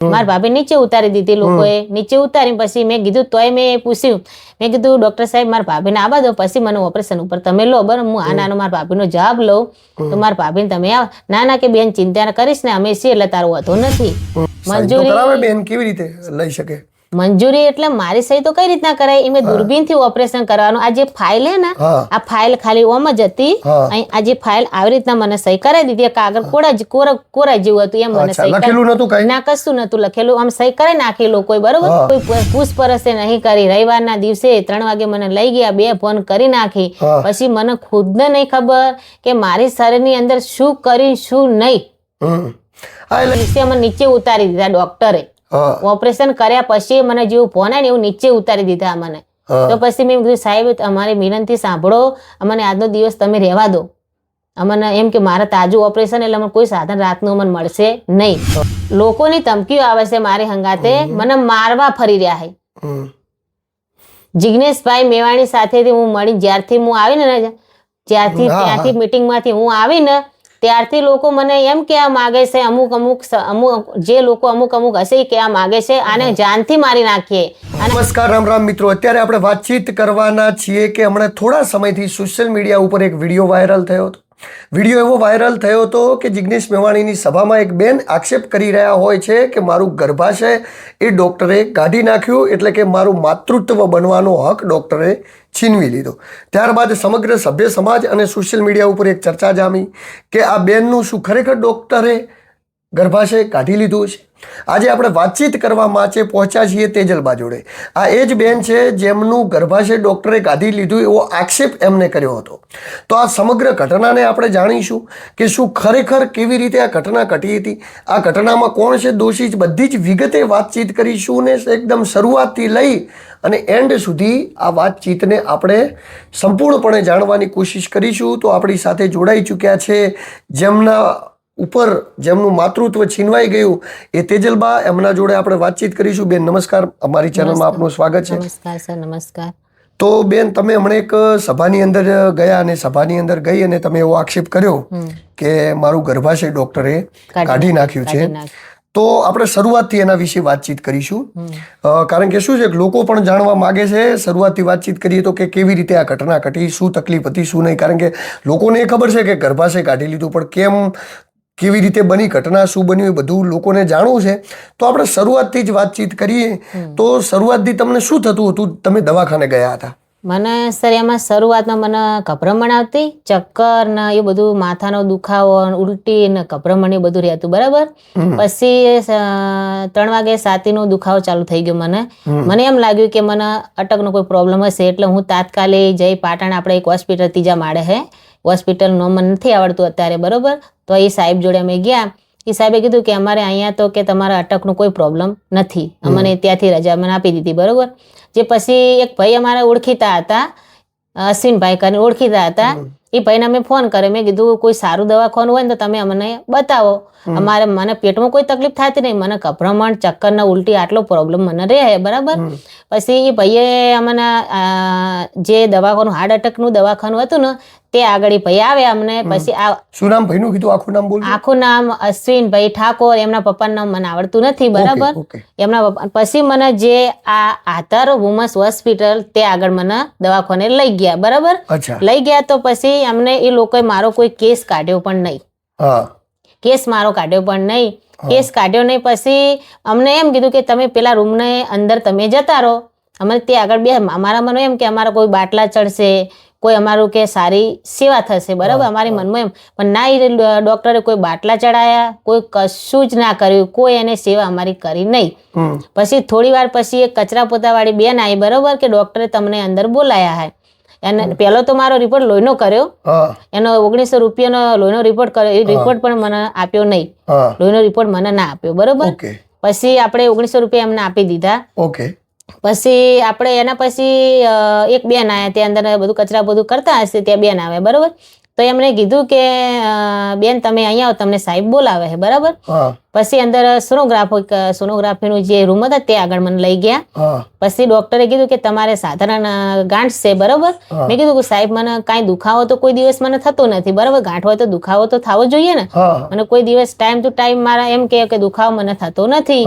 મારા ભાભી નીચે ઉતારી દીધી લોકોએ. નીચે ઉતારી પછી મેં કીધું તોય મેં પૂછ્યું. મેં કીધું ડોક્ટર સાહેબ મારા ભાભીને આવા દો પછી મને ઓપરેશન ઉપર તમે લો. બરાબર હું આ નાનો મારા ભાભીનો જવાબ લઉં. તો મારા ભાભીને તમે આવો. ના ના કે બેન ચિંતા કરીશ ને અમે છીએ એટલે તારો વધો નથી. મંજૂરી બેન કેવી રીતે લઈ શકે? મંજૂરી એટલે મારી સહી તો કઈ રીતના કરાય? એમ દૂરબીનથી ઓપરેશન કરવાનું. આ જે ફાઇલ હે ને આ ફાઇલ ખાલી ઓમ જ હતી. અહીં આ જે ફાઇલ આવી રીતના મને સહી કરાવી દીધી. કાગળ કોરા જ- કોરા કોરા જેવું હતું. એમ મને સહી લખેલું નતું કઈ? ના કશું નતું લખેલું. આમ સહી કરે નાખેલું કોઈ બરોબર? કોઈ પૂછપરછે નહીં કરી. રવિવારના દિવસે ત્રણ વાગે મને લઈ ગયા બે ફોન કરી નાખી. પછી મને ખુદને નહીં ખબર કે મારી શરીરની અંદર શું કરી શું નહીં. નીચે મને નીચે ઉતારી દીધા ડોક્ટરે. ઓપરેશન કર્યા પછી મને જેવું ફોન આવે ને એવું નીચે ઉતારી દીધા મને તો પછી મેં કીધું સાહેબ અમારી વિનંતી સાંભળો. અમને આજનો દિવસ તમે રહેવા દો. અમને એમ કે મારે તાજું ઓપરેશન એટલે મને કોઈ સાધન રાતનું મને મળશે નહીં. લોકોની ધમકીઓ આવે છે મારી હંગાતે. મને મારવા ફરી રહ્યા છે. જિગ્નેશભાઈ મેવાણી સાથેથી હું મળી જ્યારથી હું આવીને ને જ્યારથી. ત્યાંથી મિટિંગમાંથી હું આવીને ત્યારથી લોકો મને એમ કહેવા માગે છે અમુક અમુક અમુક જે લોકો અમુક અમુક હશે એ કહેવા માગે છે આને જાનથી મારી નાખીએ. નમસ્કાર રામ રામ મિત્રો. અત્યારે આપણે વાતચીત કરવાના છીએ કે હમણાં થોડા સમયથી સોશિયલ મીડિયા ઉપર એક વીડિયો વાયરલ થયો હતો. વીડિયો એવો વાયરલ થયો હતો કે જિગ્નેશ મેવાણીની સભામાં એક બેન આક્ષેપ કરી રહ્યા હોય છે કે મારું ગર્ભાશય એ ડૉક્ટરે કાઢી નાખ્યું એટલે કે મારું માતૃત્વ બનવાનો હક ડૉક્ટરે છીનવી લીધો. ત્યારબાદ સમગ્ર સભ્ય સમાજ અને સોશિયલ મીડિયા ઉપર એક ચર્ચા જામી કે આ બેનનું શું ખરેખર ડૉક્ટરે ગર્ભાશય કાઢી લીધું છે. આજે આપણે વાતચીત કરવા માટે પહોંચ્યા છીએ તેજલબા જોડે આ એ જ બેન છે જેમનું ગર્ભાશય ડૉક્ટરે કાઢી લીધું એવો આક્ષેપ એમને કર્યો હતો. તો આ સમગ્ર ઘટનાને આપણે જાણીશું કે શું ખરેખર કેવી રીતે આ ઘટના ઘટી હતી. આ ઘટનામાં કોણ છે દોષી બધી જ વિગતે વાતચીત કરીશું ને એકદમ શરૂઆતથી લઈ અને એન્ડ સુધી આ વાતચીતને આપણે સંપૂર્ણપણે જાણવાની કોશિશ કરીશું. તો આપણી સાથે જોડાઈ ચૂક્યા છે જેમના ઉપર જેમનું માતૃત્વ છીનવાઈ ગયું એ તેજલબા એમના જોડે આપણે વાતચીત કરીશું. બેન નમસ્કાર. અમારી ચેનલમાં આપનું સ્વાગત છે. નમસ્કાર સર. નમસ્કાર. તો બેન તમે હમણાં એક સભાની અંદર ગયા અને સભાની અંદર ગઈ અને તમે એવો આક્ષેપ કર્યો કે મારું ગર્ભાશય ડોક્ટરે કાઢી નાખ્યું છે. તો આપણે શરૂઆતથી એના વિશે વાતચીત કરીશું. કારણ કે શું છે લોકો પણ જાણવા માગે છે શરૂઆતથી વાતચીત કરીએ તો કે કેવી રીતે આ ઘટના ઘટી શું તકલીફ હતી શું નહીં? કારણ કે લોકોને એ ખબર છે કે ગર્ભાશય કાઢી લીધું પણ કેમ કેવી રીતે બની ઘટના શું બન્યું એ બધું લોકોને જાણવું છે. તો આપણે શરૂઆતથી જ વાતચીત કરીએ. તો શરૂઆતથી તમને શું થતું હતું? તમે દવાખાને ગયા હતા. મને સર એમાં શરૂઆતમાં મને ગભરામણ આવતી ચક્કર ને એ બધું માથાનો દુખાવો ઉલટી ને ગભરામણ એ બધું રહેતું બરાબર? પછી ત્રણ વાગે સાતીનો દુખાવો ચાલુ થઈ ગયો મને. મને એમ લાગ્યું કે મને અટકનો કોઈ પ્રોબ્લેમ હશે એટલે હું તાત્કાલિક જઈ પાટણ આપણે એક હોસ્પિટલ ત્રીજા માળે હે. હોસ્પિટલ નો મને નથી આવડતું અત્યારે બરોબર? તો એ સાહેબ જોડે અમે ગયા. એ સાહેબે કીધું કે અમારે અહીંયા તો કે તમારા અટકનો કોઈ પ્રોબ્લેમ નથી. અમને ત્યાંથી રજા મને આપી દીધી બરોબર? જે પછી એક ભાઈ અમારા ઓળખીતા હતા અશ્વિનભાઈ કરીને ઓળખીતા હતા. એ ભાઈને અમે ફોન કર્યો. મેં કીધું કોઈ સારું દવાખાનું હોય ને તો તમે અમને બતાવો. અમારે મને પેટમાં કોઈ તકલીફ થતી નહીં. મને ગભરામણ ચક્કર ને ઉલટી આટલો પ્રોબ્લેમ મને રહે બરાબર? પછી એ ભાઈએ અમને જે દવાખાનું હાર્ટ એટેકનું દવાખાનું હતું ને તે આગળ ભાઈ આવે અમને પછી આ શું નામ ભાઈનું? કીધું આખું નામ બોલ આખું નામ અશ્વિનભાઈ ઠાકોર એમના પપ્પાનું નામ મને આવડતું નથી બરાબર? એમના પપ્પા પછી મને જે આ આધાર વુમન્સ હોસ્પિટલ તે આગળ મને દવાખાને લઈ ગયા બરાબર? લઈ ગયા તો પછી અમને એ લોકોએ મારો કોઈ કેસ કાઢ્યો પણ નહીં. કેસ મારો કાઢ્યો પણ નહીં. કેસ કાઢ્યો નહીં પછી અમને એમ કીધું કે તમે પેલા રૂમને અંદર તમે જતા રહો. અમે તે આગળ બે અમારા મને એમ કે અમારા કોઈ બાટલા ચડશે કોઈ અમારું કે સારી સેવા થશે બરાબર? અમારી મનમાં એમ. પણ ના એ ડોક્ટરે કોઈ બાટલા ચડાયા કોઈ કશું જ ના કર્યું કોઈ એને સેવા અમારી કરી નહીં. પછી થોડી વાર પછી એક કચરા પોતાવાળી બેન આવી બરોબર? કે ડોક્ટરે તમને અંદર બોલાયા હે. એને પહેલો તો મારો રિપોર્ટ લોહીનો કર્યો. એનો ઓગણીસો રૂપિયાનો લોહીનો રિપોર્ટ કર્યો. એ રિપોર્ટ પણ મને આપ્યો નહીં. લોહીનો રિપોર્ટ મને ના આપ્યો બરોબર? પછી આપણે ઓગણીસો રૂપિયા એમને આપી દીધા. ઓકે. પછી આપણે એના પછી એક બેન આવ્યા ત્યાં અંદર બધું કચરા બધું કરતા હશે ત્યાં બેન આવે બરોબર? તો એમણે કીધું કે બેન તમે અહીંયા આવો તમને સાહેબ બોલાવે છે બરાબર? પછી અંદર સોનોગ્રાફી સોનોગ્રાફીનું જે રૂમ હતા તે આગળ મને લઈ ગયા. પછી ડોક્ટરે કીધું કે તમારે સાધારણ ગાંઠ છે બરાબર? મેં કીધું કે સાહેબ મને કાંઈ દુખાવો તો કોઈ દિવસ મને થતો નથી બરાબર? ગાંઠ હોય તો દુખાવો તો થવો જોઈએ ને? મને કોઈ દિવસ ટાઈમ ટુ ટાઈમ મારા એમ કે દુખાવો મને થતો નથી.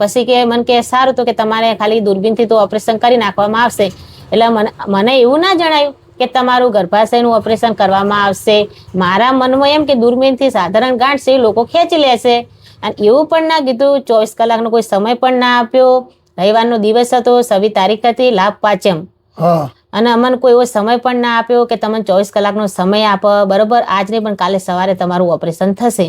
પછી કે મને કે સારું તો કે તમારે ખાલી દૂરબીનથી તો ઓપરેશન કરી નાખવામાં આવશે. એટલે મને મને એવું ના જણાયું કે તમારું ગર્ભાશયનું ઓપરેશન કરવામાં આવશે. મારા મનમાં એમ કે દૂરબીનથી સાધારણ ગાંઠ છે એ લોકો ખેંચી લેશે. અને એવું પણ ના કીધું ચોવીસ કલાકનો કોઈ સમય પણ ના આપ્યો. રવિવારનો દિવસ હતો સવી તારીખ હતી લાભ પાંચમ. અને અમને કોઈ એવો સમય પણ ના આપ્યો કે તમને ચોવીસ કલાકનો સમય આપો. બરોબર આજ નહીં પણ કાલે સવારે તમારું ઓપરેશન થશે.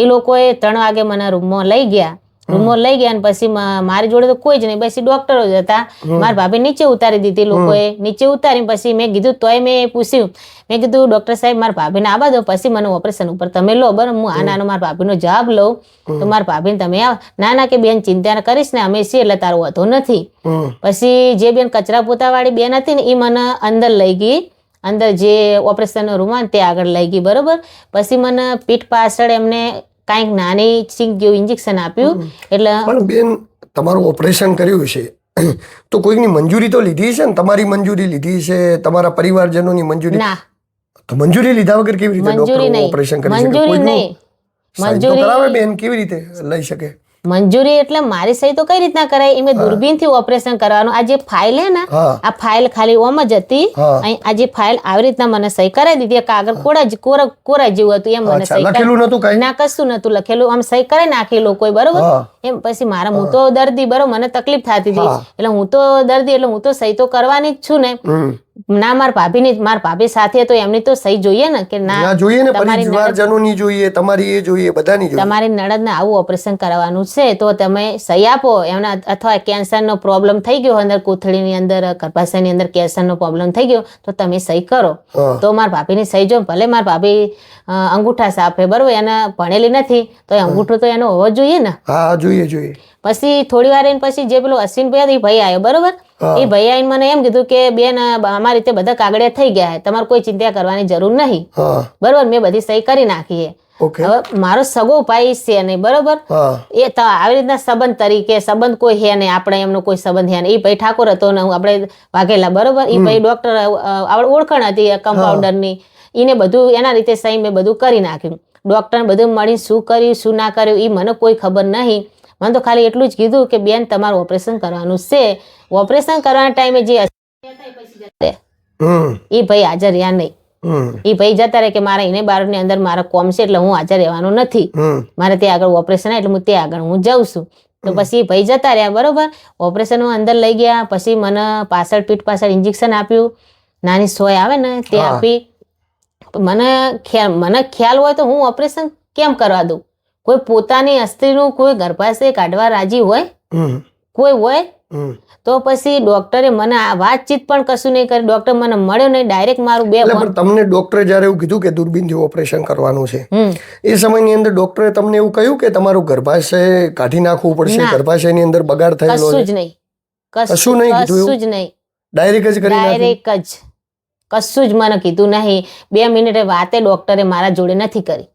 એ લોકોએ ત્રણ વાગે મને રૂમમાં લઈ ગયા. રૂમમાં લઈ ગયા પછી મારી જોડે તો કોઈ જ નહીં. પછી ડોક્ટરો જ હતા. મારા ભાભી નીચે ઉતારી દીધી લોકોએ. નીચે ઉતારી પછી મેં કીધું તોય મેં પૂછ્યું. મેં કીધું ડોક્ટર સાહેબ મારા ભાભીને આવા દો પછી મને ઓપરેશન ઉપર તમે લો. બરાબર હું આ નાનો મારા ભાભીનો જવાબ લઉં. તો મારા ભાભીને તમે આવો. ના ના કે બેન ચિંતા ના કરીશ ને અમે છીએ એટલે તારો વધો નથી. પછી જે બેન કચરા પોતાવાળી બેન હતી ને એ મને અંદર લઈ ગઈ. અંદર જે ઓપરેશનનો રૂમ તે આગળ લઈ ગઈ બરોબર. પછી મને પીઠ પાછળ એમને કાંઈક નાની સિંક જેવું ઇન્જેક્શન આપ્યું. એટલે પણ બેન તમારું ઓપરેશન કર્યું છે તો કોઈકની મંજૂરી તો લીધી છે ને? તમારી મંજૂરી લીધી છે તમારા પરિવારજનોની મંજૂરી? ના. તો મંજૂરી લીધા વગર કેવી રીતે ડોક્ટર ઓપરેશન કરી શકે? મંજૂરી નહીં. મંજૂરી- કરાવે બેન કેવી રીતે લઈ શકે? મંજૂરી એટલે મારી સહી તો કઈ રીતના કરાય? એમ દૂરબીનથી ઓપરેશન કરવાનું. આ જે ફાઇલ હે ને આ ફાઇલ ખાલી ઓમ જ હતી. આ જે ફાઇલ આવી રીતના મને સહી કરાવી દીધી. કાગળ કોરા કોરા કોરા જેવું હતું એમ મને સહી લખેલું નતું કઈ? ના કશું નતું લખેલું. આમ સહી કરાઈ નાખેલું લોકોએ બરોબર? એમ પછી મારા હું તો દર્દી બરોબર? મને તકલીફ થતી હતી. એટલે હું તો દર્દી એટલે હું તો સહી તો કરવાની જ છું ને. ના મારા ભાભીની મારા ભાભી સાથે તો એમની તો સહી જોઈએ ને કે ના જોઈએ ને પરિવારજનોની જોઈએ તમારી એ જોઈએ બધાની જોઈએ. તમારી નણદને આવું ઓપરેશન કરાવવાનું છે તો તમે સહી આપો. એમના અથવા કેન્સરનો પ્રોબ્લેમ થઈ ગયો અંદર કોથળીની અંદર ગર્ભાશયની અંદર કેન્સરનો પ્રોબ્લેમ થઈ ગયો તો તમે સહી કરો. તો મારા ભાભીની સહી જો ભલે માર ભાભી અંગૂઠા સાફે બરોબર એને ભણેલી નથી તો એ અંગૂઠો તો એનો હોવો જોઈએ ને. હા જોઈએ જોઈએ. પછી થોડી વાર પછી જે પેલો અશ્વિનભાઈ ભાઈ આવ્યો બરોબર. એ ભૈયા મને એમ કીધું કે બેન અમારી રીતે બધા કાગળિયા થઈ ગયા છે તમારે કોઈ ચિંતા કરવાની જરૂર નહીં. બરોબર મેં બધી સહી કરી નાખી હવે મારો સગો ભાઈ છે નહીં બરોબર? એ તો આવી રીતના સંબંધ તરીકે સંબંધ કોઈ હે નહીં આપણે એમનો કોઈ સંબંધ હે નહીં. એ ભાઈ ઠાકોર હતો ને આપણે વાઘેલા બરોબર? એ ભાઈ ડોક્ટર આપણે ઓળખાણ હતી કમ્પાઉન્ડરની એને બધું એના રીતે સહી મેં બધું કરી નાખ્યું. ડોક્ટર બધું મળી શું કર્યું શું ના કર્યું એ મને કોઈ ખબર નહીં. મને તો ખાલી એટલું જ કીધું કે બેન તમારું ઓપરેશન કરવાનું છે. ઓપરેશન કરવાના ટાઈમે જે એ ભાઈ હાજર રહ્યા નહીં. એ ભાઈ જતા રહે કે મારા એને બારની અંદર મારા કોમ છે એટલે હું હાજર રહેવાનો નથી. મારે ત્યાં આગળ ઓપરેશન એટલે હું ત્યાં આગળ હું જાઉં છું. તો પછી ભાઈ જતા રહ્યા બરોબર? ઓપરેશન અંદર લઈ ગયા પછી મને પાછળ પીઠ પાછળ ઇન્જેક્શન આપ્યું. નાની સોય આવે ને તે આપી. મને ખ્યાલ મને ખ્યાલ હોય તો હું ઓપરેશન કેમ કરવા દઉં? કોઈ પોતાની અસ્ત્રીનું કોઈ ગર્ભાશય કાઢવા રાજી હોય? હમ. કોઈ હોય? તો પછી ડોક્ટરે મને આ વાતચીત પણ કશું નહીં કરી. ડોક્ટર મને મળ્યો નહીં. ડાયરેક્ટ મારું બે પણ તમને ડોક્ટરે જ્યારે એવું કીધું કે દૂરબીનથી ઓપરેશન કરવાનું છે એ સમયની અંદર ડોક્ટરે તમને એવું કહ્યું કે તમારું ગર્ભાશય કાઢી નાખવું પડશે? ના. ગર્ભાશયની અંદર બગાડ થયેલો કશું જ નહીં. કશું નહીં કશું જ નહીં. ડાયરેક્ટ જ કરી ડાયરેક્ટ જ. કશું જ મને કીધું નહીં. બે મિનિટે વાતે ડોક્ટરે મારા જોડે નથી કરી.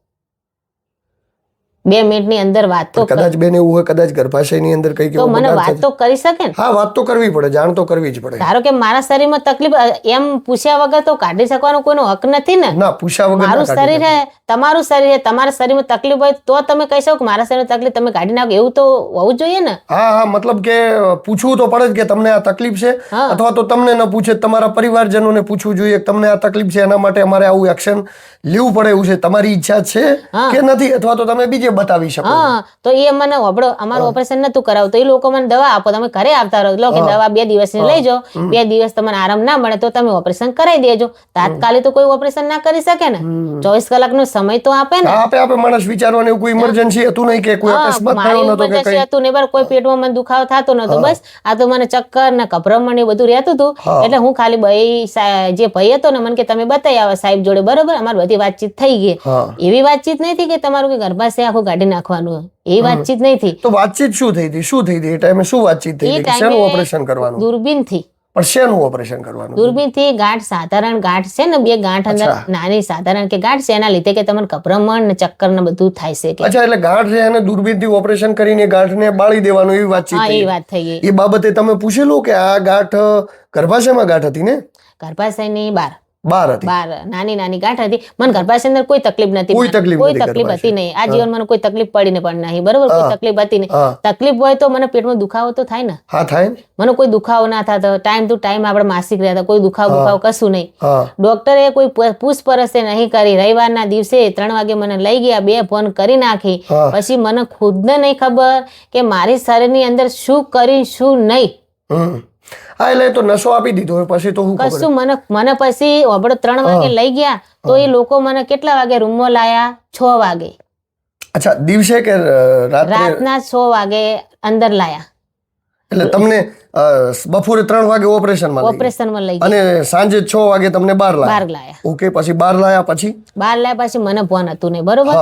બે મિનિટની અંદર વાત તો કદાચ બેન એવું હોય કદાચ ગર્ભાશયની અંદર કઈ તો મને વાત તો કરી શકે ને? હા વાત તો કરવી પડે જાણ તો કરવી જ પડે. ધારો કે મારા શરીરમાં તકલીફ એમ પૂછ્યા વગર તો કાઢી શકવાનો કોઈનો હક નથી ને? ના પૂછ્યા વગર મારું શરીર હે તમારું શરીર હે તમારા શરીરમાં તકલીફ હોય તો તમે કહી શકો કે મારા શરીરમાં તકલીફ તમે કાઢી નાખો એવું તો હોવું જોઈએ ને? હા હા મતલબ કે પૂછવું તો પડે જ કે તમને આ તકલીફ છે અથવા તો તમને ન પૂછે તમારા પરિવારજનોને પૂછવું જોઈએ કે તમને આ તકલીફ છે એના માટે અમારે આવું એક્શન લેવું પડે એવું છે તમારી ઈચ્છા છે કે નથી અથવા તો તમે બીજે બતાવી શકો હા તો એ મને હોબળો અમારું ઓપરેશન નતું કરાવતું. તો એ લોકો મને દવા આપો તમે ઘરે આવતા રહો. લો કે દવા બે દિવસની લઈ જાઓ. બે દિવસ તમને આરામ ના મળે તો તમે ઓપરેશન કરાવી દેજો. તાત્કાલિક તો કોઈ ઓપરેશન ના કરી શકે ને. ચોવીસ કલાકનો સમય તો આપે ને. આપે આપે માણસ વિચારવાનું કોઈ ઇમરજન્સી હતું નહીં કે કોઈ અકસ્માત થયો નતો કે કઈ? હતું ને કોઈ પેટમાં મને દુખાવો થતો નતો બસ. આ તો મને ચક્કર ને ગભરામણ ને બધું રહેતું હતું. એટલે હું ખાલી ભાઈ જે ભાઈ હતો ને મને કે તમે બતાવી આવો સાહેબ જોડે બરોબર? અમારી બધી વાતચીત થઈ ગઈ. એવી વાતચીત નહીં કે તમારું કે ગર્ભાશય આખું કાઢી નાખવાનું એ વાતચીત નહીં થઈ. તો વાતચીત શું થઈ હતી? શું થઈ હતી? એ ટાઈમે શું વાતચીત થઈ હતી? શેનું ઓપરેશન કરવાનું? દૂરબીનથી. પણ શેનું ઓપરેશન કરવાનું? દૂરબીનથી ગાંઠ સાધારણ ગાંઠ છે ને બે ગાંઠ અંદર નાની સાધારણ કે ગાંઠ છે એના લીધે કે તમને કપરમણ ને ચક્કર ને બધું થાય છે કે અચ્છા એટલે ગાંઠ છે એને દૂરબીનથી ઓપરેશન કરીને ગાંઠ ગાંઠને બાળી દેવાનું એવી વાતચીત હા એ વાત થઈ ગઈ. એ બાબતે તમે પૂછેલું કે આ ગાંઠ ગર્ભાશયમાં ગાંઠ હતી ને? ગર્ભાશયની બાર બાર હતી. બાર. નાની નાની ગાંઠ હતી. મને ગર્ભાશય અંદર કોઈ તકલીફ નથી કોઈ તકલીફ કોઈ તકલીફ હતી નહીં. આ જીવન મને કોઈ તકલીફ પડીને પણ નહીં. બરોબર? કોઈ તકલીફ હતી નહીં. તકલીફ હોય તો મને પેટમાં દુખાવો તો થાય ને. હા થાય મને કોઈ દુખાવો ના થતો. ટાઈમ ટુ ટાઈમ આપણે માસિક રહેતા. કોઈ દુખાવો. દુખાવો કશું નહીં. ડોક્ટરે કોઈ પૂછપરછ નહીં કરી. રવિવારના દિવસે ત્રણ વાગે મને લઈ ગયા. બે ફોન કરી નાખી. પછી મને ખુદને નહીં ખબર કે મારી શરીરની અંદર શું કરી શું નહીં. હા એટલે તો નશો આપી દીધો પછી તો હું કશું મને મને પછી આપણે ત્રણ વાગે લઈ ગયા તો એ લોકો મને કેટલા વાગે રૂમમાં લાયા? છ વાગે. અચ્છા દિવસે કે રાતના છ વાગે અંદર લાયા. એટલે તમને બપોરે ત્રણ વાગે ઓપરેશનમાં ઓપરેશનમાં લઈ અને સાંજે છ વાગે તમને બાર લાયા? ઓકે પછી બાર લાયા પછી? બાર લાયા પછી મને ફોન હતું નહીં બરોબર?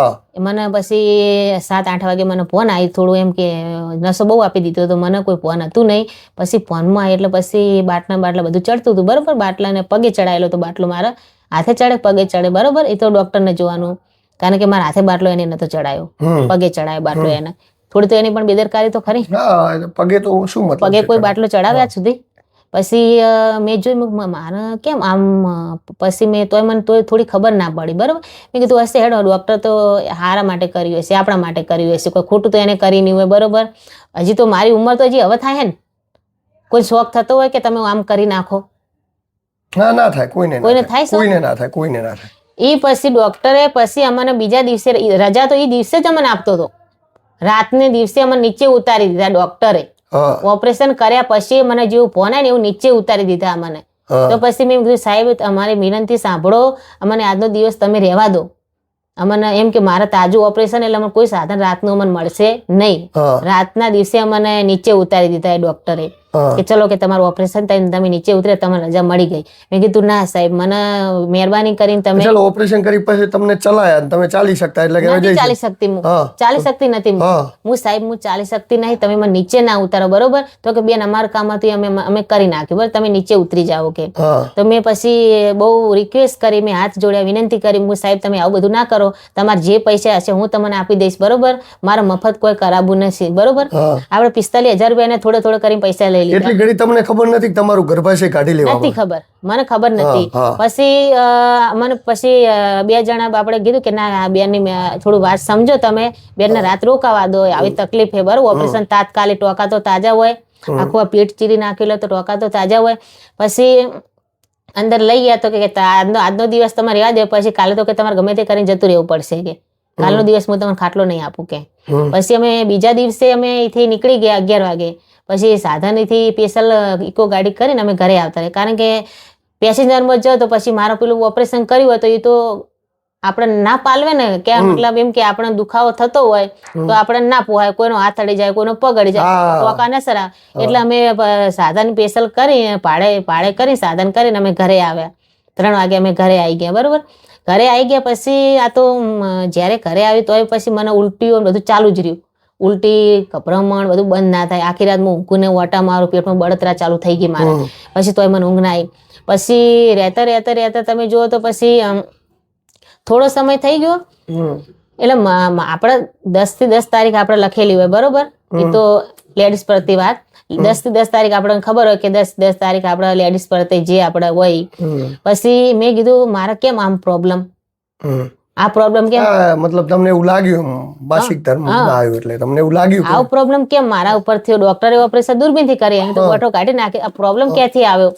મને પછી સાત આઠ વાગે મને ફોન આવી થોડું એમ કે નસો બહુ આપી દીધો તો મને કોઈ ફોન હતું નહીં. પછી ફોનમાં એટલે પછી બાટલા બાટલા બધું ચડતું હતું બરોબર? બાટલાને પગે ચડાયેલો તો બાટલો મારા. હાથે ચડે પગે ચડે બરોબર? એ તો ડોક્ટરને જોવાનું. કારણ કે મારા હાથે બાટલો એને નતો ચડાયો. પગે ચડાયો બાટલો એને. થોડી તો એની પણ બેદરકારી તો ખરી. પગે તો શું મતલબ પગે કોઈ બાટલો ચડાવ્યા સુધી? પછી મેં જોયું મારે કેમ આમ પછી મેં તોય મને તોય થોડી ખબર ના પડી બરોબર? મેં કીધું હશે હેડો ડૉક્ટર તો હારા માટે કર્યું હશે આપણા માટે કર્યું હશે કોઈ ખોટું તો એને કરી નહીં હોય બરોબર? હજી તો મારી ઉંમર તો હજી હવે થાય ને કોઈ શોખ થતો હોય કે તમે આમ કરી નાખો? ના ના થાય કોઈને કોઈને થાય? કોઈને ના થાય કોઈને ના થાય. એ પછી ડૉક્ટરે પછી અમને બીજા દિવસે રજા તો એ દિવસે જ અમને આપતો હતો. રાતને દિવસે અમને નીચે ઉતારી દીધા ડોક્ટરે. ઓપરેશન કર્યા પછી મને જેવું ફોન આવે ને એવું નીચે ઉતારી દીધા અમને. તો પછી મેં કીધું સાહેબ અમારી વિનંતી સાંભળો. અમને આજનો દિવસ તમે રહેવા દો. અમને એમ કે મારે તાજું ઓપરેશન એટલે અમને કોઈ સાધન રાતનું અમને મળશે નહીં. રાતના દિવસે અમને નીચે ઉતારી દીધા એ ડોક્ટરે. કે ચલો કે તમારું ઓપરેશન થાય તમે નીચે ઉતરે તમને રજા મળી ગઈ. મેં કીધું ના સાહેબ મને મહેરબાની કરીને તમે ચલો ઓપરેશન કરી પછી તમને ચલાયા તમે ચાલી શકતા એટલે કે ચાલી શકતી હું. ચાલી શકતી નથી હું. સાહેબ હું ચાલી શકતી નહીં તમે મને નીચે ના ઉતારો બરોબર? તો કે બેન અમારું કામ હતું અમે અમે કરી નાખ્યું બરાબર? તમે નીચે ઉતરી જાઓ કે. તો મેં પછી બહુ રિક્વેસ્ટ કરી મેં હાથ જોડ્યા વિનંતી કરી હું સાહેબ તમે આવું બધું ના કરો. તમારે જે પૈસા હશે હું તમને આપી દઈશ બરોબર? મારા મફત કોઈ કરાવવું નથી બરોબર? આપણે પિસ્તાલીસ હજાર રૂપિયા થોડો થોડો કરીને પૈસા લઈ લીધા. એટલી ઘડી તમને ખબર નથી કે તમારું ગર્ભાશય કાઢી નથી ખબર. મને ખબર નથી. પછી મને પછી બે જણા આપણે કીધું કે ના બેનની થોડું વાત સમજો તમે. બેનને રાત રોકાવા દો. આવી તકલીફ છે બરોબર. ઓપરેશન તાત્કાલિક ટોકા તો તાજા હોય. આખું આ પેટ ચીરી નાખેલો તો ટોકા તો તાજા હોય. પછી અંદર લઈ ગયા તો કે આજનો આજનો દિવસ તમારે રહેવા દે પછી કાલે તો કે તમારે ગમે તે કરીને જતું રહેવું પડશે કે. કાલનો દિવસ હું તમને ખાટલો નહીં આપું કે. પછી અમે બીજા દિવસે અમે અહીંથી નીકળી ગયા અગિયાર વાગે. પછી સાધનથી સ્પેશિયલ ઇકો ગાડી કરીને અમે ઘરે આવતા રહ્યા કારણ કે પેસેન્જરમાં જાઓ તો પછી મારો પેલું ઓપરેશન કર્યું હોય તો એ તો આપણે ના પાલવે ને. કે મતલબ એમ કે આપણે દુખાવો થતો હોય તો આપણે ના પોહાય. કોઈનો હાથ અડી જાય કોઈનો પગ અડી જાય. ટોકા ન સરા એટલે અમે સાધન સ્પેશિયલ કરી ભાડે ભાડે કરી સાધન કરીને અમે ઘરે આવ્યા. ત્રણ વાગે અમે ઘરે આવી ગયા બરોબર? ઘરે આવી ગયા પછી આ તો જ્યારે ઘરે આવી તોય પછી મને ઉલટીઓ બધું ચાલુ જ રહ્યું. ઉલટી ભ્રમણ બધું બંધ ના થાય. આખી રાત હું ઊંઘું ને ઓટા મારું પેટમાં બળતરા ચાલુ થઈ ગઈ મારે. પછી તોય મને ઊંઘ ના આવી પછી રહેતા રહેતા રહેતા તમે જુઓ તો પછી થોડો સમય થઈ ગયો. એટલે આપણે દસથી દસ તારીખ આપણે લખેલી હોય બરોબર? એ તો લેડીઝ પ્રતિ વાત. દસથી દસ તારીખ આપણને ખબર હોય કે દસ દસ તારીખ આપણે લેડીઝ પરથી જે આપણે હોય. પછી મેં કીધું મારે કેમ આમ પ્રોબ્લેમ. આ પ્રોબ્લેમ કેમ? મતલબ તમને એવું લાગ્યું માસિક ધર્મ આવ્યું એટલે તમને એવું લાગ્યું આવો પ્રોબ્લેમ કેમ મારા ઉપર થયો? ડોક્ટરે ઓપરેશન દૂરબીનથી કરી એમ તો બોટો કાઢી નાખી. આ પ્રોબ્લેમ ક્યાંથી આવ્યો?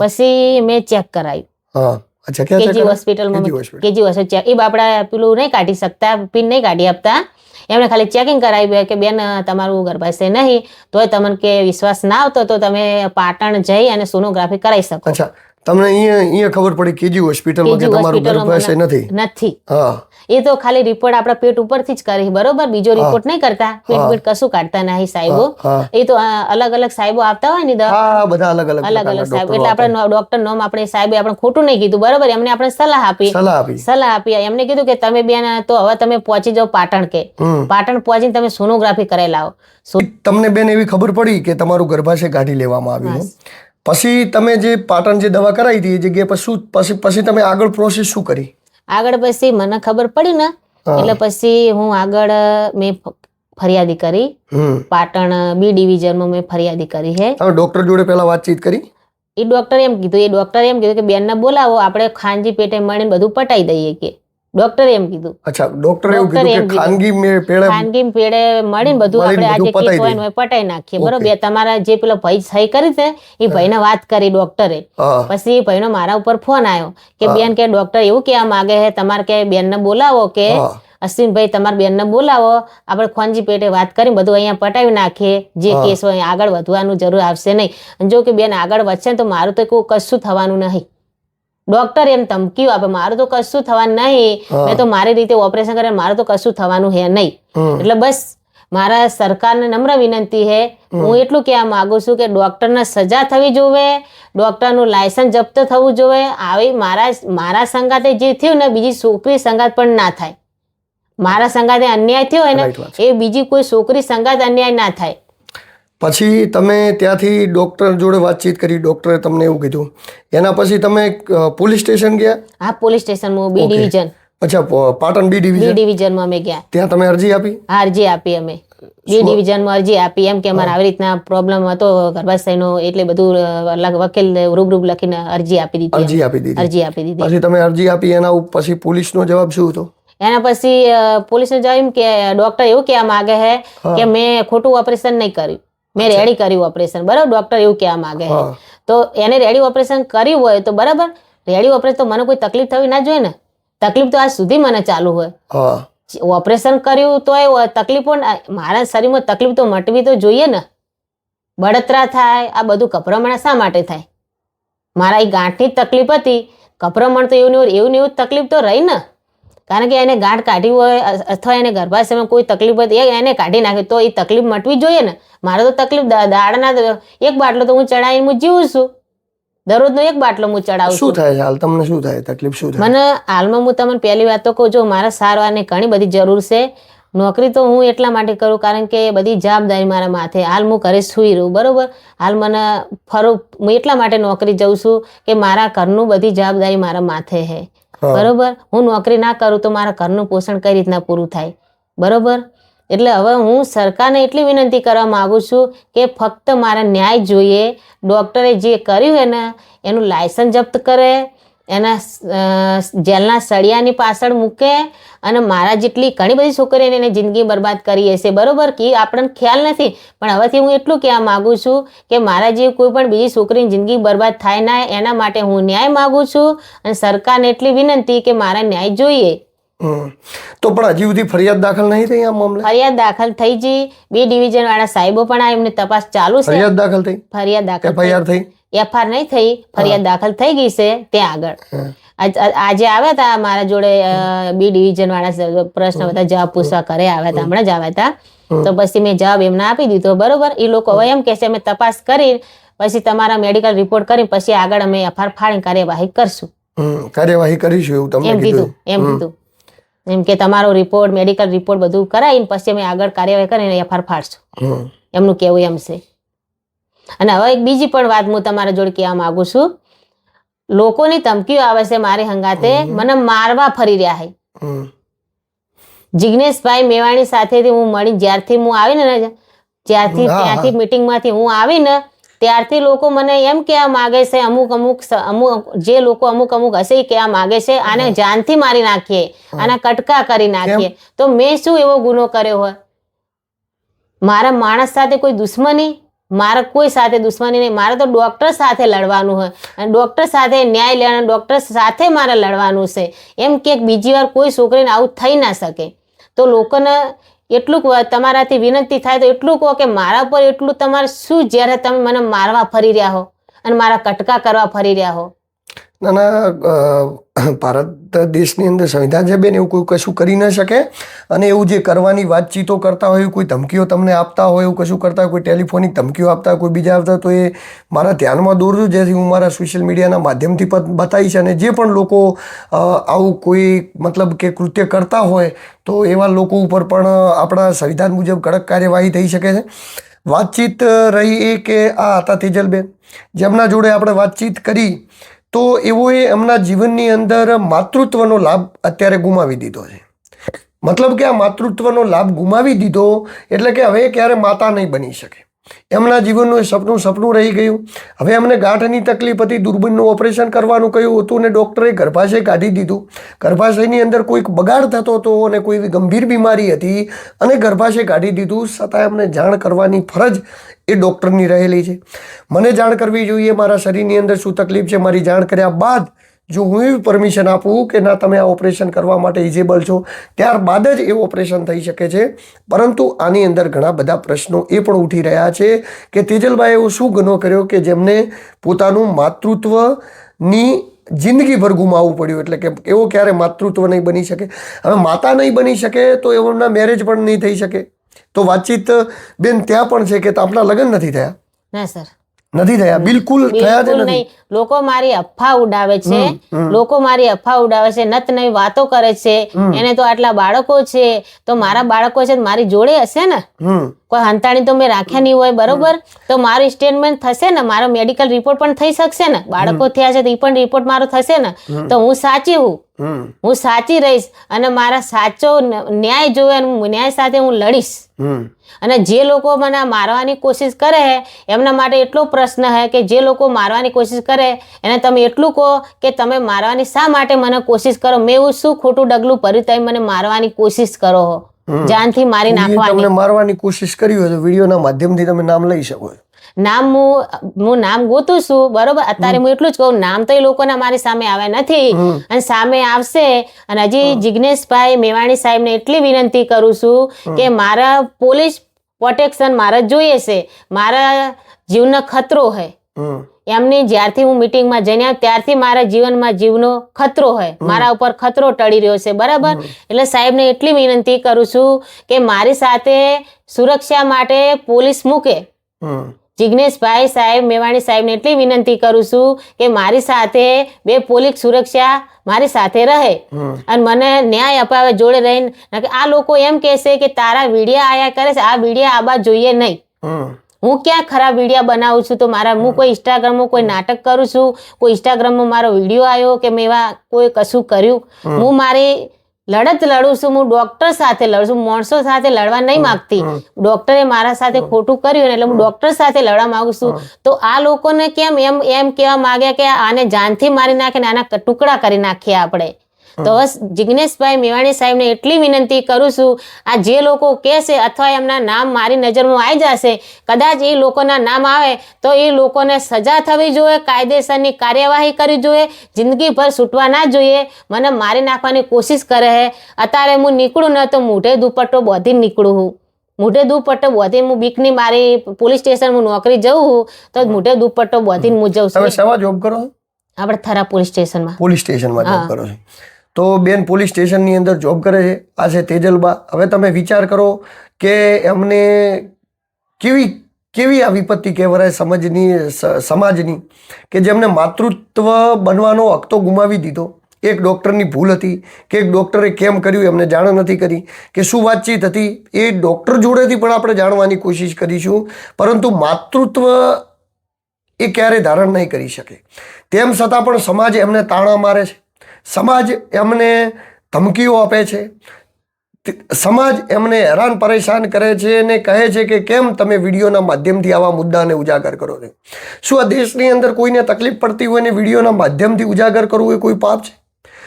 પછી મેં ચેક કરાયું. અચ્છા ક્યાં કેજી હોસ્પિટલમાં કેજી. હોસ્પિટલ ચેક એ બાપડા પેલું નહીં કાઢી શકતા પિન નહીં કાઢી આપતા. એમણે ખાલી ચેકિંગ કરાવી કે બેન તમારું ગર્ભાશય નહીં તોય તમને કે વિશ્વાસ ના આવતો તો તમે પાટણ જઈ અને સોનોગ્રાફી કરાવી શકો. અચ્છા. તમને અહીંયા અહીંયા ખબર પડી કેજી હોસ્પિટલમાં કે તમારું ગર્ભાશય નથી? નથી. હા. એ તો ખાલી રિપોર્ટ આપણા પેટ ઉપરથી જ કરી બરોબર? બીજો રિપોર્ટ નહીં કરતા. પેટ પેટ કશું કાઢતા નહીં સાહેબો. એ તો અલગ અલગ સાહેબો આપતા હોય ને હા બધા અલગ અલગ અલગ અલગ સાહેબ એટલે આપણે ડોક્ટર નોમ આપણે સાહેબે આપણે ખોટું નહીં કીધું બરોબર? એમને આપણે સલાહ આપી. સલાહ આપી. સલાહ આપી. એમને કીધું કે તમે બેન તો હવે તમે પહોંચી જાઓ પાટણ કે. પાટણ પહોંચીને તમે સોનોગ્રાફી કરાવી લાવો. તમને બેન એવી ખબર પડી કે તમારું ગર્ભાશય કાઢી લેવામાં આવ્યું પછી તમે જે પાટણ જે દવા કરાવી હતી એ જગ્યાએ પછી શું પછી પછી તમે આગળ પ્રોસેસ શું કરી? આગળ પછી મને ખબર પડી ને એટલે પછી હું આગળ મેં ફરિયાદી કરી. પાટણ બી ડિવિઝનમાં મેં ફરિયાદી કરી છે તમે ડોક્ટર જોડે પહેલા વાતચીત કરી? એ ડોક્ટર એમ કીધું એ ડોક્ટર એમ કીધું કે બેનને બોલાવો આપણે ખાનજી પેટે મળીને બધું પટાઈ દઈએ કે. ડોક્ટરે એમ કીધું. અચ્છા ડોક્ટરે એવું કીધું કે ખાનગી મેં પેળે ખાનગી પેડે મળીને બધું આપણે આજે કેસ હોય ને પટાઈ નાખીએ. બરોબર તમારા જે પેલો ભાઈ સહી કરી છે એ ભાઈને વાત કરી ડોક્ટરે. પછી ભાઈનો મારા ઉપર ફોન આવ્યો કે બેન કે ડોક્ટર એવું કહેવા માંગે છે તમારે કે બેનને બોલાવો કે અશ્વિનભાઈ તમારા બેનને બોલાવો આપણે ખોનજી પેટે વાત કરી બધું અહીંયા પટાવી નાખીએ. જે કેસ હોય આગળ વધવાનું જરૂર આવશે નહીં. જો કે બેન આગળ વધશે ને તો મારું તો કોઈ કશું થવાનું નહીં. ડોક્ટર એમ ધમકીઓ આપે મારું તો કશું થવાનું નહીં. મેં તો મારી રીતે ઓપરેશન કરે મારું તો કશું થવાનું હે નહીં. એટલે બસ મારા સરકારને નમ્ર વિનંતી છે હું. એટલું કહેવા માંગુ છું કે ડોક્ટરને સજા થવી જોવે ડોક્ટરનું લાયસન્સ જપ્ત થવું જોવે. આવી મારા મારા સંગાતે જે થયું ને બીજી છોકરી સંગાત પણ ના થાય. મારા સંગાતે અન્યાય થયો હોય ને એ બીજી કોઈ છોકરી સંગાત અન્યાય ના થાય. પછી તમે ત્યાંથી ડોક્ટર જોડે વાતચીત કરી ડૉક્ટરે તમને એવું કીધું. એના પછી તમે પોલીસ સ્ટેશન ગયા? આ પોલીસ સ્ટેશનમાં બી ડિવિઝન. અચ્છા પાટણ બી બી ડિવિઝન? ડિવિઝનમાં અમે ગયા. ત્યાં તમે અરજી આપી? હા અરજી આપી અમે. બી ડિવિઝનમાં અરજી આપી. એમ કે અમારે આવી રીતના પ્રોબ્લેમ હતો ગર્ભાશયનો એટલે બધું અલગ વકીલ રૂબરૂ લખીને અરજી આપી દીધી અરજી આપી દીધી. અરજી આપી દીધી. પછી તમે અરજી આપી એના પછી પોલીસનો જવાબ શું હતો? એના પછી પોલીસને જવાબ એમ કે ડોક્ટર એવું કહેવા માંગે છે કે મેં ખોટું ઓપરેશન નહીં કર્યું. મેં રેડી કર્યું ઓપરેશન બરાબર? ડોક્ટર એવું કહેવા માંગે તો એને રેડી ઓપરેશન કર્યું હોય તો બરાબર? રેડી ઓપરેશન તો મને કોઈ તકલીફ થવી ના જોઈએ ને. તકલીફ તો આજ સુધી મને ચાલુ હોય. ઓપરેશન કર્યું તોય તકલીફો ના- મારા શરીરમાં તકલીફ તો મટવી તો જોઈએ ને. બળતરા થાય આ બધું ગભરામણ શા માટે થાય? મારા એ ગાંઠની જ તકલીફ હતી. ગભરામણ તો એવું એવું એવું ને એવું તકલીફ તો રહી ને. કારણ કે એને ગાંઠ કાઢી હોય અથવા એને ગર્ભાશયમાં કોઈ તકલીફ હોય એને કાઢી નાખે. તો એ તકલીફ મટવી જોઈએ ને? મારે તો તકલીફ દાડાના એક બાટલો તો હું ચડાવીને હું જીવું છું. દરરોજનો એક બાટલો હું ચડાવું શું થાય હાલ? તમને શું થાય? તકલીફ શું થાય? મને હાલમાં હું તમને પહેલી વાત તો કહું જો મારા સારવારની ઘણી બધી જરૂર છે. નોકરી તો હું એટલા માટે કરું કારણ કે બધી જવાબદારી મારા માથે. હાલ હું ઘરે સુઈ રહું બરોબર? હાલ મને ફરું હું એટલા માટે નોકરી જઉં છું કે મારા ઘરનું બધી જવાબદારી મારા માથે છે હા. બરોબર? હું નોકરી ના કરું તો મારા ઘરનું પોષણ કઈ રીતના પૂરું થાય? બરોબર? એટલે હવે હું સરકારને એટલી વિનંતી કરવા માંગુ છું કે ફક્ત મારા ન્યાય જોઈએ. ડૉક્ટરે જે કર્યું એને, એનું લાયસન્સ જપ્ત કરે એના જેલના સળિયાની પાછળ મૂકે અને મારા જેટલી ઘણી બધી છોકરીઓને એને જિંદગી બરબાદ કરી હશે. બરોબર કે? આપણને ખ્યાલ નથી. પણ હવેથી હું એટલું કહેવા માગું છું કે મારા જે કોઈ પણ બીજી છોકરીની જિંદગી બરબાદ થાય ના એના માટે હું ન્યાય માગું છું અને સરકારને એટલી વિનંતી કે મારા ન્યાય જોઈએ. તો પણ હજી સુધી ફરિયાદ દાખલ નહીં થઈ આ મામલે? ફરિયાદ દાખલ થઈ જી. બે ડિવિઝન વાળા સાહેબો પણ આ એમને તપાસ ચાલુ છે. ફરિયાદ દાખલ થઈ? ફરિયાદ દાખલ એફઆઈઆર થઈ? એફઆર નહીં થઈ ફરિયાદ દાખલ થઈ ગઈ છે ત્યાં આગળ. આજ- આવ્યા હતા મારા જોડે બી ડિવિઝન વાળા પ્રશ્ન બધા જવાબ પૂછવા કરે આવ્યા હતા હમણાં જ આવ્યા હતા. તો પછી મેં જવાબ એમને આપી દીધો બરોબર? એ લોકો હવે એમ કે છે અમે તપાસ કરી પછી તમારા મેડિકલ રિપોર્ટ કરી પછી આગળ અમે એફઆર ફાડીને કાર્યવાહી કરશું. કાર્યવાહી કરીશું એવું તમને એમ કીધું. એમ કીધું. એમ કે તમારો રિપોર્ટ મેડિકલ રિપોર્ટ બધું કરાવીને પછી અમે આગળ કાર્યવાહી કરીને એફઆર ફાડશું એમનું કેવું એમ છે. અને હવે એક બીજી પણ વાત હું તમારા જોડે કહેવા માંગુ છું. લોકોની ધમકીઓ આવે છે મારી હંગાતે મને મારવા ફરી રહ્યા હે જિગ્નેશભાઈ મેવાણી સાથેથી હું મળી જ્યારથી હું આવીને ને જ્યારથી. ત્યાંથી મિટિંગમાંથી હું આવીને ત્યારથી લોકો મને એમ કહેવા માગે છે અમુક અમુક અમુક જે લોકો અમુક અમુક હશે એ કહેવા માગે છે આને જાનથી મારી નાખીએ આના કટકા કરી નાખીએ. તો મેં શું એવો ગુનો કર્યો હોય? મારા માણસ સાથે કોઈ દુશ્મની? મારા કોઈ સાથે દુશ્મની નહીં. મારે તો ડૉક્ટર સાથે લડવાનું હોય. અને ડૉક્ટર સાથે ન્યાય લેવાનો ડૉક્ટર સાથે મારે લડવાનું છે. એમ કે બીજી વાર કોઈ છોકરીને આવું થઈ ના શકે. તો લોકોને એટલું તમારાથી વિનંતી થાય તો એટલું કહો કે મારા પર એટલું તમારે શું જ્યારે તમે મને મારવા ફરી રહ્યા હો. અને મારા કટકા કરવા ફરી રહ્યા હો. ના ના ભારત દેશની અંદર સંવિધાન છે બેન, એવું કોઈ કશું કરી ન શકે. અને એવું જે કરવાની વાતચીતો કરતા હોય, કોઈ ધમકીઓ તમને આપતા હોય, એવું કશું કરતા હોય, કોઈ ટેલિફોનિક ધમકીઓ આપતા કોઈ બીજા આવતા તો એ મારા ધ્યાનમાં દોરજો. જેથી હું મારા સોશિયલ મીડિયાના માધ્યમથી પણ બતાવીશ અને જે પણ લોકો આવું કોઈ મતલબ કે કૃત્ય કરતા હોય, તો એવા લોકો ઉપર પણ આપણા સંવિધાન મુજબ કડક કાર્યવાહી થઈ શકે છે. વાતચીત રહી એ કે આ હતા તેજલબેન જેમના જોડે આપણે વાતચીત કરી તો એઓએ એમના જીવનની અંદર માતૃત્વનો લાભ અત્યારે ગુમાવી દીધો છે. મતલબ કે આ માતૃત્વનો લાભ ગુમાવી દીધો એટલે કે હવે ક્યારે માતા નહીં બની શકે. એમના જીવનનું એ સપનું સપનું રહી ગયું. હવે એમને ગાંઠની તકલીફ હતી, દુર્બીનનું ઓપરેશન કરવાનું કહ્યું હતું ને ડૉક્ટરે ગર્ભાશય કાઢી દીધું. ગર્ભાશયની અંદર કોઈક બગાડ થતો હતો અને કોઈ એવી ગંભીર બીમારી હતી અને ગર્ભાશય કાઢી દીધું. છતાં એમને જાણ કરવાની ફરજ એ ડૉક્ટરની રહેલી છે. મને જાણ કરવી જોઈએ, મારા શરીરની અંદર શું તકલીફ છે? મારી જાણ કર્યા બાદ જો હું એવી પરમિશન આપું કે ના, તમે આ ઓપરેશન કરવા માટે ઇઝેબલ છો, ત્યારબાદ જ એ ઓપરેશન થઈ શકે છે. પરંતુ આની અંદર ઘણા બધા પ્રશ્નો એ પણ ઉઠી રહ્યા છે કે તેજલભાઈ એવો શું ગુનો કર્યો કે જેમને પોતાનું માતૃત્વની જિંદગીભર ગુમાવવું પડ્યું? એટલે કે એવો ક્યારે માતૃત્વ નહીં બની શકે? હવે માતા નહીં બની શકે તો એમના મેરેજ પણ નહીં થઈ શકે. તો વાતચીત બેન ત્યાં પણ છે કે આપણા લગ્ન નથી થયા? ના, સર. નથી થયા. બિલકુલ થયા જ નથી. નહીં. લોકો મારી અફવા ઉડાવે છે. લોકો મારી અફવા ઉડાવે છે નત નવી વાતો કરે છે. એને તો આટલા બાળકો છે. તો મારા બાળકો છે મારી જોડે હશે ને? કોઈ હંતાણી તો મેં રાખ્યા નહીં હોય બરોબર? તો મારું સ્ટેટમેન્ટ થશે ને મારો મેડિકલ રિપોર્ટ પણ થઈ શકશે ને. બાળકો થયા છે તો એ પણ રિપોર્ટ મારો થશે ને. તો હું સાચી હું? હું સાચી રહીશ અને મારા સાચો ન્યાય જોવે અને હું ન્યાય સાથે હું લડીશ. અને જે લોકો મને મારવાની કોશિશ કરે છે એમના માટે એટલો પ્રશ્ન છે કે જે લોકો મારવાની કોશિશ કરે એને તમે એટલું કહો કે તમે મારવાની શા માટે મને કોશિશ કરો? મેં એવું શું ખોટું ડગલું ભર્યું તમે મને મારવાની કોશિશ કરો છો જાનથી મારી નાખવાની. તમને મારવાની કોશિશ કરી હોય તો વિડીયોના માધ્યમથી તમે નામ લઈ શકો. નામ હું હું નામ ગોતું છું બરોબર? અત્યારે હું એટલું જ કહું નામ તો એ લોકોના મારી સામે આવ્યા નથી. અને સામે આવશે અને હજી જિજ્ઞેશભાઈ મેવાણી સાહેબને એટલી વિનંતી કરું છું કે મારા પોલીસ પ્રોટેક્શન મારે જોઈએ છે. મારા જીવનો ખતરો છે હમ એમની જ્યારથી હું મિટિંગમાં જઈને ત્યારથી મારા જીવનમાં જીવનો ખતરો હોય. મારા ઉપર ખતરો ટળી રહ્યો છે બરાબર? એટલે સાહેબને એટલી વિનંતી કરું છું કે મારી સાથે સુરક્ષા માટે પોલીસ મૂકે. જિજ્ઞેશભાઈ સાહેબ મેવાણી સાહેબને એટલી વિનંતી કરું છું કે મારી સાથે બે પોલીસ સુરક્ષા મારી સાથે રહે. અને મને ન્યાય અપાવે જોડે રહીને. આ લોકો એમ કહેશે કે તારા વિડીયા આયા કરે છે આ વિડીયા આબા જોઈએ નહીં. હું ક્યાં ખરાબ વિડીયા બનાવું છું? તો મારા હું કોઈ ઇન્સ્ટાગ્રામમાં કોઈ નાટક કરું છું? કોઈ ઇન્સ્ટાગ્રામમાં મારો વીડિયો આવ્યો કે મેં એવા કોઈ કશું કર્યું? હું. મારી લડત લડું છું હું ડોક્ટર સાથે લડું છું. માણસો સાથે લડવા નહીં માંગતી. ડોક્ટરે મારા સાથે ખોટું કર્યું એટલે હું ડોક્ટર સાથે લડવા માંગુ છું. તો આ લોકોને કેમ એમ એમ કહેવા માંગ્યા કે આને જાનથી મારી નાખે ને આના ટુકડા કરી નાખીએ આપણે? તો બસ જિજ્ઞેશભાઈ મેવાણી સાહેબને એટલી વિનંતી કરું છું આ જે લોકો કહેશે અથવા એમના નામ મારી નજરમાં આવી જશે કદાચ એ લોકોના નામ આવે તો એ લોકોને સજા થવી જોઈએ કાયદેસરની કાર્યવાહી કરવી જોઈએ જિંદગીભર છૂટવા ના જોઈએ મને મારી નાખવાની કોશિશ કરે છે અત્યારે હું નીકળું ન તો મોઢે દુપટ્ટો બોધી નીકળું હું. મોઢે દુપટ્ટો બોધી હું બીકની મારી પોલીસ સ્ટેશન હું નોકરી જઉં છું તો મોઢે દુપટ્ટો બોધીને હું જઉં તમે છું શેમાં જોબ કરો આપણે થરા પોલીસ સ્ટેશનમાં. પોલીસ સ્ટેશનમાં જોબ કરો છો. તો બેન પોલીસ સ્ટેશનની અંદર જોબ કરે છે. આ છે તેજલબા. હવે તમે વિચાર કરો કે એમને કેવી કેવી આ વિપત્તિ કહેવાય સમજની સમાજની કે જેમને માતૃત્વ બનવાનો હક તો ગુમાવી દીધો. એક ડૉક્ટરની ભૂલ હતી, કે એક ડૉક્ટરે કેમ કર્યું એમને જાણ નથી કરી, કે શું વાતચીત હતી, એ ડૉક્ટર જોડેથી પણ આપણે જાણવાની કોશિશ કરીશું. પરંતુ માતૃત્વ એ ક્યારે ધારણ નહીં કરી શકે. તેમ છતાં પણ સમાજ એમને તાણા મારે છે. સમાજ એમને ધમકીઓ આપે છે. સમાજ એમને હેરાન પરેશાન કરે છે અને કહે છે કે કેમ તમે વિડીયોના માધ્યમથી આવા મુદ્દાને ઉજાગર કરો છો? શું આ દેશની અંદર કોઈને તકલીફ પડતી હોય અને વિડીયોના માધ્યમથી ઉજાગર કરવું એ કોઈ પાપ છે?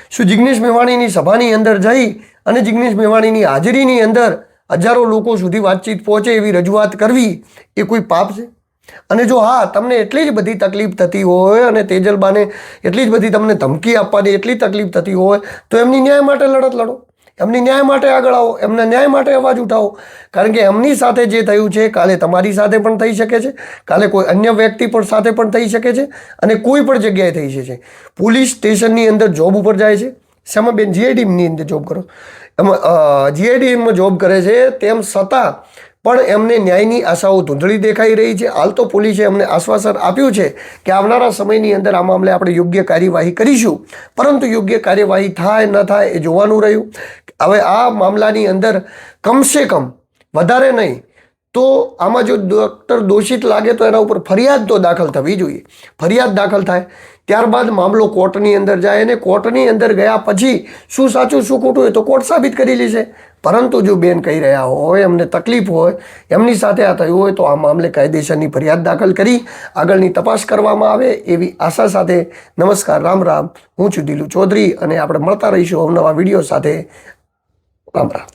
શું જિગ્નેશ મેવાણીની સભાની અંદર જઈ અને જિગ્નેશ મેવાણીની હાજરીની અંદર હજારો લોકો સુધી વાતચીત પહોંચે એવી રજૂઆત કરવી એ કોઈ પાપ છે? અને જો હા, તમને એટલી જ બધી તકલીફ થતી હોય અને તેજલબાને એટલી જ બધી તમને ધમકી આપવાની એટલી તકલીફ થતી હોય, તો એમની ન્યાય માટે લડત લડો. એમની ન્યાય માટે આગળ આવો, એમના ન્યાય માટે અવાજ ઉઠાવો. કારણ કે એમની સાથે જે થયું છે, કાલે તમારી સાથે પણ થઈ શકે છે, કાલે કોઈ અન્ય વ્યક્તિ પણ સાથે પણ થઈ શકે છે, અને કોઈ પણ જગ્યાએ થઈ શકે છે. પોલીસ સ્ટેશનની અંદર જોબ ઉપર જાય છે. શેમાં બેન? જીઆઈડીની અંદર જોબ કરો. એમાં જીઆઈડીમાં જોબ કરે છે, તેમ છતાં પણ એમને ન્યાયની આશાઓ ધૂંધળી દેખાઈ રહી છે. હાલ તો પોલીસે એમને આશ્વાસન આપ્યું છે કે આવનારા સમયની અંદર આ મામલે આપણે યોગ્ય કાર્યવાહી કરીશું. પરંતુ યોગ્ય કાર્યવાહી થાય ન થાય એ જોવાનું રહ્યું. હવે આ મામલાની અંદર કમસે કમ વધારે નહીં તો આમાં જો ડૉક્ટર દોષિત લાગે તો એના ઉપર ફરિયાદ તો દાખલ થવી જોઈએ. ફરિયાદ દાખલ થાય, ત્યારબાદ મામલો કોર્ટની અંદર જાય અને કોર્ટની અંદર ગયા પછી શું સાચું શું ખોટું એ તો કોર્ટ સાબિત કરી લેશે પરંતુ જો બેન કહી રહ્યા હોય એમને તકલીફ હોય, એમની સાથે આ થયું હોય તો આ મામલે કાયદેસરની ફરિયાદ દાખલ કરી, આગળની તપાસ કરવામાં આવે એવી આશા સાથે નમસ્કાર, રામ રામ. હું છું દિલુ ચૌધરી અને આપણે મળતા રહીશું અવનવા વીડિયો સાથે. રામ રામ.